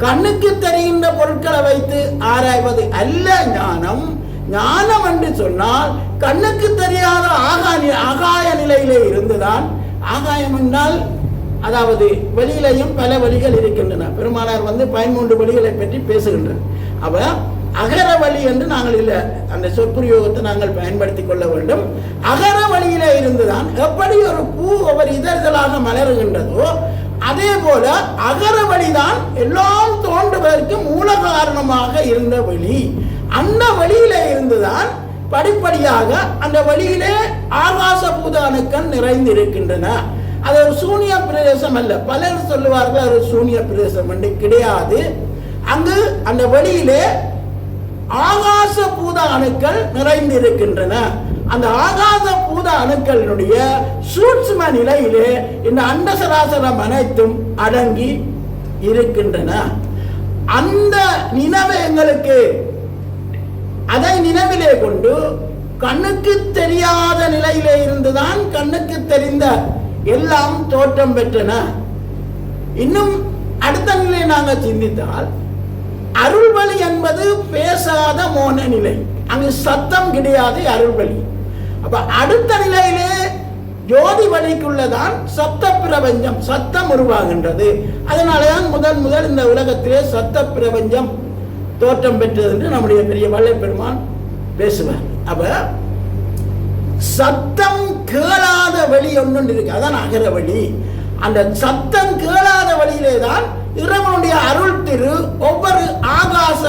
கண்ணுக்கு தெரிகின்ற பொருட்களை வைத்து ஆராய்வது அல்ல ஞானம். ஞானம் என்று சொன்னால் கண்ணுக்கு தெரியாத ஆகாய ஆகாய நிலையிலே இருந்துதான். ஆகாயம் என்றால் அதாவது வெளியிலையும் பல வழிகள் இருக்கின்றன. பெருமானார் வந்து பதிமூன்று வழிகளை பற்றி பேசுகின்றனர் அவ அகர வழி என்று நாங்கள் இல்லை அந்த சொற்பிரயோகத்தை நாங்கள் பயன்படுத்திக் கொள்ள வேண்டும். அகர வழியிலே இருந்துதான் எப்படி ஒரு பூ ஒவ்வொரு இதழ்களாக மலருகின்றதோ அதே போல அகர வழிதான் எல்லாம் தோன்றுவதற்கு மூல காரணமாக இருந்த வழி. அந்த வழியில இருந்துதான் படிப்படியாக அந்த வழியிலே ஆகாச பூத அணுக்கள் நிறைந்திருக்கின்றன. அது ஒரு சூனிய பிரதேசம் அல்ல. பலர் சொல்லுவார்கள் அது சூனிய பிரதேசம் என்று கிடையாது. அங்கு அந்த வழியிலே ஆகாச பூத அணுக்கள் நிறைந்திருக்கின்றன. அந்த ஆகாச பூத அணுக்களினுடைய சூட்சும நிலையிலே இந்த அண்ட சராசரம் அனைத்தும் அடங்கி இருக்கின்றன. அந்த நினைவு எங்களுக்கு அதை நினைவிலே கொண்டு கண்ணுக்கு தெரியாத நிலையிலே இருந்துதான் கண்ணுக்கு தெரிந்த எல்லாம் தோற்றம் பெற்றன. இன்னும் அடுத்த நிலை நாங்கள் சிந்தித்தால் அருள்வழி என்பது பேசாத மோன நிலை. அங்கு சத்தம் கிடையாது அருள்வழி அப்ப அடுத்த நிலையிலே ஜோதி வழிக்குள்ளதான் சத்த பிரபஞ்சம் சத்தம் உருவாகின்றது. அதனாலதான் முதல் முதல் இந்த உலகத்திலே சத்த பிரபஞ்சம் தோற்றம் பெற்றது என்று நம்முடைய பெரிய வள்ளை பெருமான் பேசுவார். அப்ப சத்தம் கேளாத வழி ஒன்று இருக்கு. அதான் அகர வழி. அந்த சத்தம் கேளாத வழியிலே தான் இறைவனுடைய அருள் திரு ஒவ்வொரு ஆகாச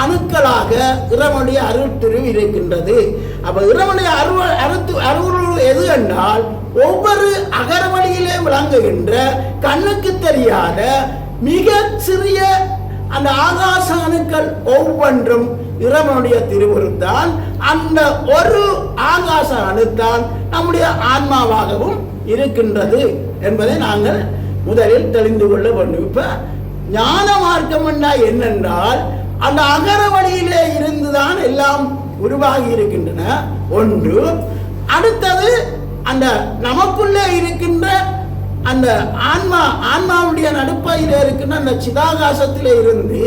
அணுக்களாக இறைவனுடைய அருள் திரு இருக்கின்றது அப்ப இறைவனுடைய அருள் அருத்து அருள் எது என்றால் ஒவ்வொரு அகரவழியிலே விளங்குகின்ற கண்ணுக்கு தெரியாத மிக சிறிய அந்த ஆகாச அணுக்கள் ஒவ்வொன்றும் இறைவனுடைய திருவுருத்தான் அந்த ஒரு ஆகாச அணுத்தான் நம்முடைய ஆன்மாவாகவும் இருக்கின்றது என்பதை நாங்கள் முதலில் தெரிந்து கொள்ள வேண்டும். இப்ப ஞான மார்க்கம் என்றால் என்னென்றால் அந்த அகர வழியிலே இருந்துதான் எல்லாம் உருவாகி இருக்கின்றன. ஒன்று அடுத்தது அந்த நமக்குள்ளே இருக்கின்ற அந்த ஆன்மா ஆன்மாவுடைய நடுப்பையில் இருக்கின்ற அந்த சிதாகாசத்தில் இருந்து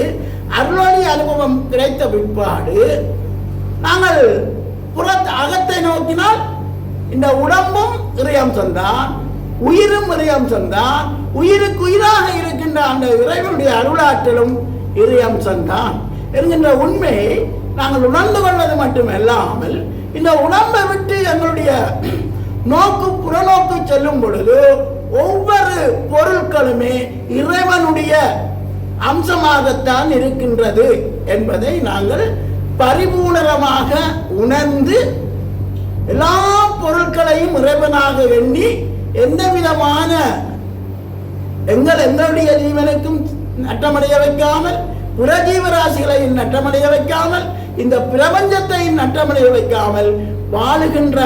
அருளொளி அனுபவம் கிடைத்த பிற்பாடு நாங்கள் புறத் அகத்தை நோக்கினால் இந்த உடம்பும் இறையம் சொந்தான் உயிரும் இறையம் சொந்தான் உயிருக்கு உயிராக இருக்கின்ற அந்த இறைவனுடைய அருளாற்றலும் இறையம் சொந்தான். என்கின்ற உண்மையை நாங்கள் உணர்ந்து கொள்வது மட்டுமல்லாமல் இந்த உடம்பை விட்டு எங்களுடைய நோக்கு புறநோக்கு செல்லும் பொழுது ஒவ்வொரு பொருட்களுமே இறைவனுடைய அம்சமாகத்தான் இருக்கின்றது என்பதை நாங்கள் பரிபூரணமாக உணர்ந்து எல்லா பொருட்களையும் இறைவனாக எண்ணி எந்த விதமான எங்கள் எங்களுடைய ஜீவனுக்கும் நட்டமடைய வைக்காமல் புற நட்டமடைய வைக்காமல் இந்த பிரபஞ்சத்தை நட்டமடைய வைக்காமல் வாழுகின்ற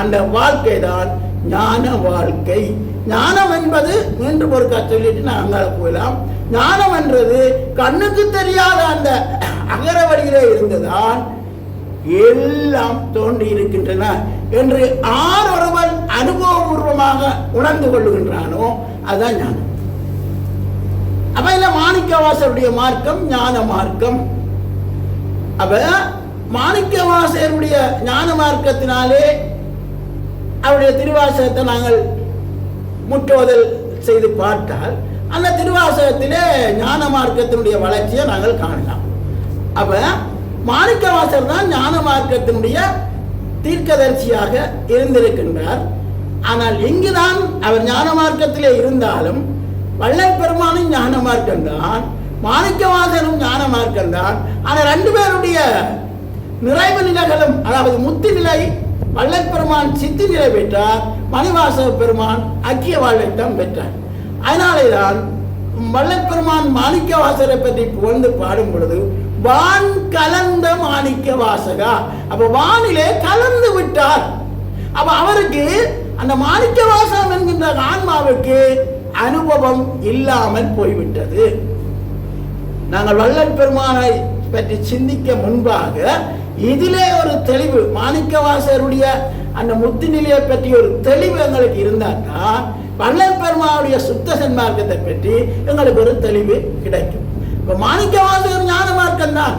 அந்த வாழ்க்கை தான் ஞான வாழ்க்கை. ஞானம் என்பது மீண்டும் ஒரு சொல்லிட்டு நாங்கள் போகலாம். ஞானம் என்றது கண்ணுக்கு தெரியாத அந்த அகர வழியிலே இருந்துதான் எல்லாம் தோன்றி இருக்கின்றன என்று ஆர் ஒருவன் அனுபவபூர்வமாக உணர்ந்து கொள்ளுகின்றானோ அதுதான் ஞானம். அப்ப மாணிக்கவாசருடைய மார்க்கம் ஞான மார்க்கம். அப்ப மாணிக்கவாசருடைய ஞான மார்க்கத்தினாலே அவருடைய திருவாசகத்தை நாங்கள் முற்றோதல் செய்து பார்த்தால் அந்த திருவாசகத்திலே ஞான மார்க்கத்தினுடைய வளர்ச்சியை நாங்கள் காணலாம். அப்ப மாணிக்கவாசர் தான் ஞான மார்க்கத்தினுடைய தீர்க்கதரிசியாக இருந்திருக்கின்றார். ஆனால் இங்குதான் அவர் ஞான மார்க்கத்திலே இருந்தாலும் வள்ளல் பெருமானும் ஞான மார்க்கம் தான் மாணிக்கவாசனும் ஞான மார்க்கம் தான் ஆனால் ரெண்டு பேருடைய நிறைவு நிலைகளும் அதாவது முத்தி நிலை வள்ளல் பெருமான் சித்தி நிலை பெற்றார் மணிவாசக பெருமான் அக்கிய வாழ்வைத்தான் பெற்றார் அதனாலே தான் வள்ளல் பெருமான் மாணிக்க வாசரை பற்றி புகழ்ந்து பாடும் பொழுது வான் கலந்த மாணிக்க வாசகா அப்ப வானிலே கலந்து விட்டார். அப்ப அவருக்கு அந்த மாணிக்க வாசகம் என்கின்ற ஆன்மாவுக்கு அனுபவம் இல்லாமல் போய்விட்டது. நாங்கள் வல்லல் பெருமானை பற்றி சிந்திக்க முன்பாக இதிலே ஒரு தெளிவு மாணிக்கவாசருடைய அந்த முத்து நிலையை பற்றி ஒரு தெளிவு எங்களுக்கு இருந்தாக்கா வல்லல் பெருமானுடைய சுத்த சன்மார்க்கத்தை பற்றி எங்களுக்கு ஒரு தெளிவு கிடைக்கும். இப்ப மாணிக்க வாசகர் ஞான மார்க்கம் தான்.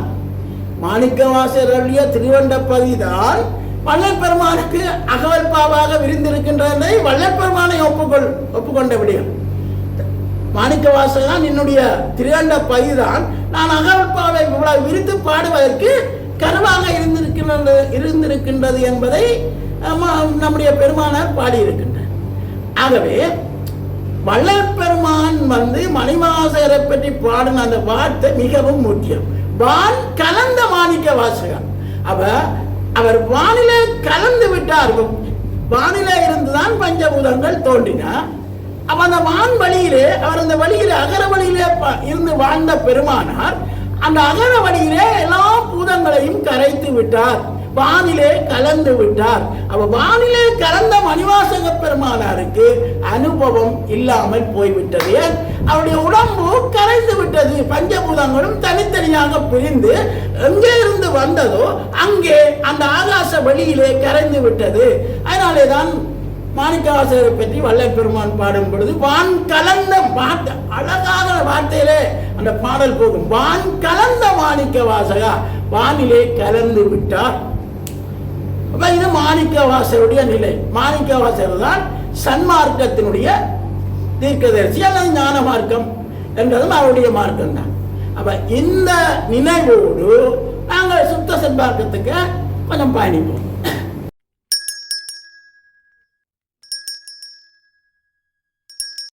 மாணிக்க வாசகருடைய திருவண்டப்பதி தான் வள்ளல் பெருமானுக்கு அகவல்பாவாக விரிந்திருக்கின்றதை வள்ளல் பெருமானை ஒப்புக்கொள் ஒப்புக்கொண்ட விடயம். மாணிக்க வாசகன் என்னுடைய திருவண்ட பைதான் நான் அகவற்பாவை இவ்வளவு விரித்து பாடுவதற்கு கருவாக இருந்திருக்கின்றது இருந்திருக்கின்றது என்பதை நம்முடைய பெருமானார் பாடியிருக்கின்றார். ஆகவே வள்ளல் பெருமான் வந்து மணிவாசகரை பற்றி பாடின அந்த வார்த்தை மிகவும் முக்கியம். வான் கலந்த மாணிக்க வாசகர் அவ அவர் வானிலை கலந்து விட்டார் வானிலை இருந்துதான் பஞ்சபூதங்கள் தோன்றினார் அப்ப அந்த வான் வழியிலே அவர் அந்த வழியிலே அகர வழியிலே இருந்து வாழ்ந்த பெருமானார். அந்த அகர வழியிலே எல்லா பூதங்களையும் கரைத்து விட்டார். வானிலே கலந்து விட்டார். அவ வானிலே கலந்த மணிவாசக பெருமானாருக்கு அனுபவம் இல்லாமல் போய்விட்டது. அவருடைய உடம்பு கரைந்து விட்டது. பஞ்சபூதங்களும் தனித்தனியாக பிரிந்து எங்கே இருந்து வந்ததோ அங்கே அந்த ஆகாச வழியிலே கரைந்து விட்டது. அதனாலே தான் மாணிக்கவாசகரை பற்றி வல்லல் பெருமான் பாடும் பொழுது வான் கலந்த வார்த்தை. அழகான வார்த்தையிலே அந்த பாடல் போகும். வான் கலந்த மாணிக்க வாசகா வானிலே கலந்து விட்டார். அப்ப இது மாணிக்க வாசருடைய நிலை. மாணிக்க வாசகர் தான் சன்மார்க்கத்தினுடைய தீர்க்கதரிசி அல்லது ஞான மார்க்கம் என்றதும் அவருடைய மார்க்கம் தான் அப்ப இந்த நினைவோடு நாங்கள் சுத்த சன்மார்க்கத்துக்கு கொஞ்சம் பயணிப்போம்.